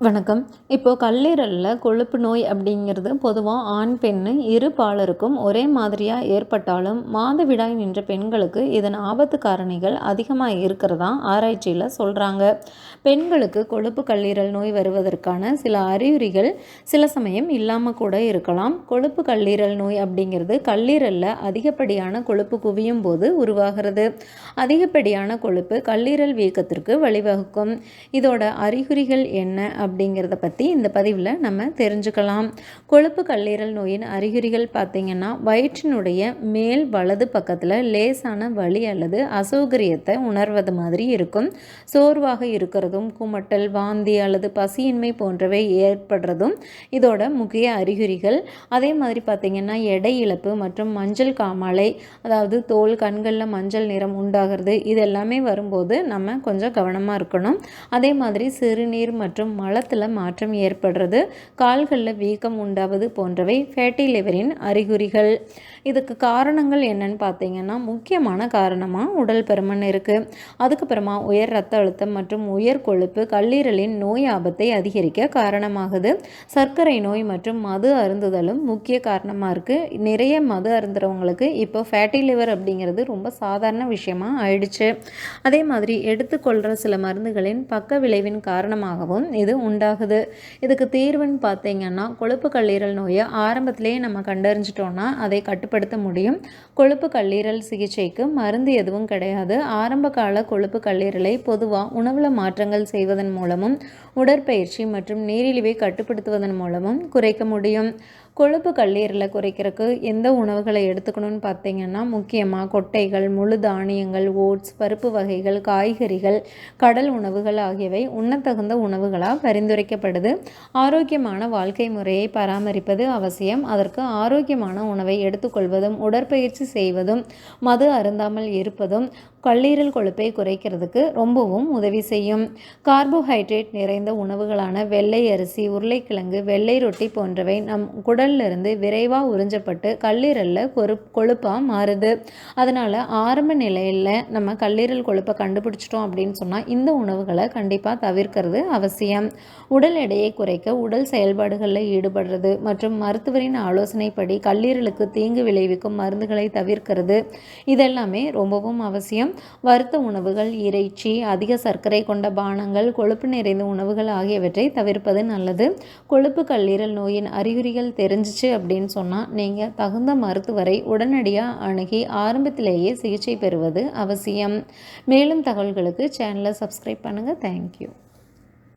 வணக்கம். இப்போது கல்லீரலில் கொழுப்பு நோய் அப்படிங்கிறது பொதுவாக ஆண் பெண் இரு பாலருக்கும் ஒரே மாதிரியாக ஏற்பட்டாலும் மாதவிடாய் நின்ற பெண்களுக்கு இதன் ஆபத்து காரணிகள் அதிகமாக இருக்கிறதா ஆராய்ச்சியில் சொல்கிறாங்க பெண்களுக்கு கொழுப்பு கல்லீரல் நோய் வருவதற்கான சில அறிகுறிகள் சில சமயம் இல்லாமல் கூட இருக்கலாம். கொழுப்பு கல்லீரல் நோய் அப்படிங்கிறது கல்லீரலில் அதிகப்படியான கொழுப்பு குவியும் போது உருவாகிறது. அதிகப்படியான கொழுப்பு கல்லீரல் வீக்கத்திற்கு வழிவகுக்கும். இதோட அறிகுறிகள் என்ன அப்படிங்கிறத பற்றி இந்த பதிவில் நம்ம தெரிஞ்சுக்கலாம். கொழுப்பு கல்லீரல் நோயின் அறிகுறிகள் பார்த்திங்கன்னா வயிற்றினுடைய மேல் வலது பக்கத்தில் லேசான வலி அல்லது அசௌகரியத்தை உணர்வது மாதிரி இருக்கும். சோர்வாக இருக்கிறதும் குமட்டல் வாந்தி அல்லது பசியின்மை போன்றவை ஏற்படுறதும் இதோட முக்கிய அறிகுறிகள். அதே மாதிரி பார்த்திங்கன்னா எடை இழப்பு மற்றும் மஞ்சள் காமாலை அதாவது தோல் கண்களில் மஞ்சள் நிறம் உண்டாகிறது இது எல்லாமே வரும்போது நம்ம கொஞ்சம் கவனமாக இருக்கணும். அதே மாதிரி சிறுநீர் மற்றும் மல மலத்தில் மாற்றம் ஏற்படுறது கால்களில் வீக்கம் உண்டாவது போன்றவை ஃபேட்டி லிவரின் அறிகுறிகள். இதுக்கு காரணங்கள் என்னன்னு பார்த்தீங்கன்னா முக்கியமான காரணமாக உடல் பருமன் இருக்குது அதுக்கப்புறமா உயர் ரத்த அழுத்தம் மற்றும் உயர் கொழுப்பு கல்லீரலின் நோய் ஆபத்தை அதிகரிக்க காரணமாகுது. சர்க்கரை நோய் மற்றும் மது அருந்துதலும் முக்கிய காரணமாக இருக்குது நிறைய மது அருந்துறவங்களுக்கு இப்போ ஃபேட்டி லிவர் அப்படிங்கிறது ரொம்ப சாதாரண விஷயமா ஆயிடுச்சு. அதே மாதிரி எடுத்துக்கொள்கிற சில மருந்துகளின் பக்க விளைவின் காரணமாகவும் இது உண்டாகுது. இதுக்கு தீர்வுன்னு பார்த்தீங்கன்னா கொழுப்பு கல்லீரல் நோயை ஆரம்பத்திலேயே நம்ம கண்டறிஞ்சிட்டோன்னா அதை கட்டுப்படுத்த முடியும். கொழுப்பு கல்லீரல் சிகிச்சைக்கு மருந்து எதுவும் கிடையாது. ஆரம்ப கால கொழுப்பு கல்லீரலை பொதுவாக உணவில் மாற்றங்கள் செய்வதன் மூலமும் உடற்பயிற்சி மற்றும் நீரிழிவை கட்டுப்படுத்துவதன் மூலமும் குறைக்க முடியும். கொழுப்பு கல்லீரலை குறைக்கிறதுக்கு எந்த உணவுகளை எடுத்துக்கணும்னு பார்த்தீங்கன்னா முக்கியமாக கொட்டைகள் முழு தானியங்கள் ஓட்ஸ் பருப்பு வகைகள் காய்கறிகள் கடல் உணவுகள் ஆகியவை உண்ணத்தகுந்த உணவுகளாக பரிந்துரைக்கப்படுது. ஆரோக்கியமான வாழ்க்கை முறையை பராமரிப்பது அவசியம். அதற்கு ஆரோக்கியமான உணவை எடுத்துக்கொள்வதும் உடற்பயிற்சி செய்வதும் மது அருந்தாமல் இருப்பதும் கல்லீரல் கொழுப்பை குறைக்கிறதுக்கு ரொம்பவும் உதவி செய்யும். கார்போஹைட்ரேட் நிறைந்த உணவுகளான வெள்ளை அரிசி உருளைக்கிழங்கு வெள்ளை ரொட்டி போன்றவை நம் குடல் உடல்லிருந்து விரைவாக உறிஞ்சப்பட்டு கல்லீரலில் கொரு கொழுப்பாக மாறுது. அதனால் ஆரம்ப நிலையில் நம்ம கல்லீரல் கொழுப்பை கண்டுபிடிச்சிட்டோம் அப்படின்னு சொன்னால் இந்த உணவுகளை கண்டிப்பாக தவிர்க்கிறது அவசியம். உடல் எடையை குறைக்க உடல் செயல்பாடுகளில் ஈடுபடுறது மற்றும் மருத்துவரின் ஆலோசனைப்படி கல்லீரலுக்கு தீங்கு விளைவிக்கும் மருந்துகளை தவிர்க்கிறது. இதெல்லாமே ரொம்பவும் அவசியம். வறுத்த உணவுகள் இறைச்சி அதிக சர்க்கரை கொண்ட பானங்கள் கொழுப்பு நிறைந்த உணவுகள் ஆகியவற்றை தவிர்ப்பது நல்லது. கொழுப்பு கல்லீரல் நோயின் அறிகுறிகள் தெரிஞ்சிச்சு அப்படின்னு சொன்னால் நீங்கள் தகுந்த மருத்துவரை உடனடியாக அணுகி ஆரம்பத்திலேயே சிகிச்சை பெறுவது அவசியம். மேலும் தகவல்களுக்கு சேனலை சப்ஸ்கிரைப் பண்ணுங்கள் தேங்க்யூ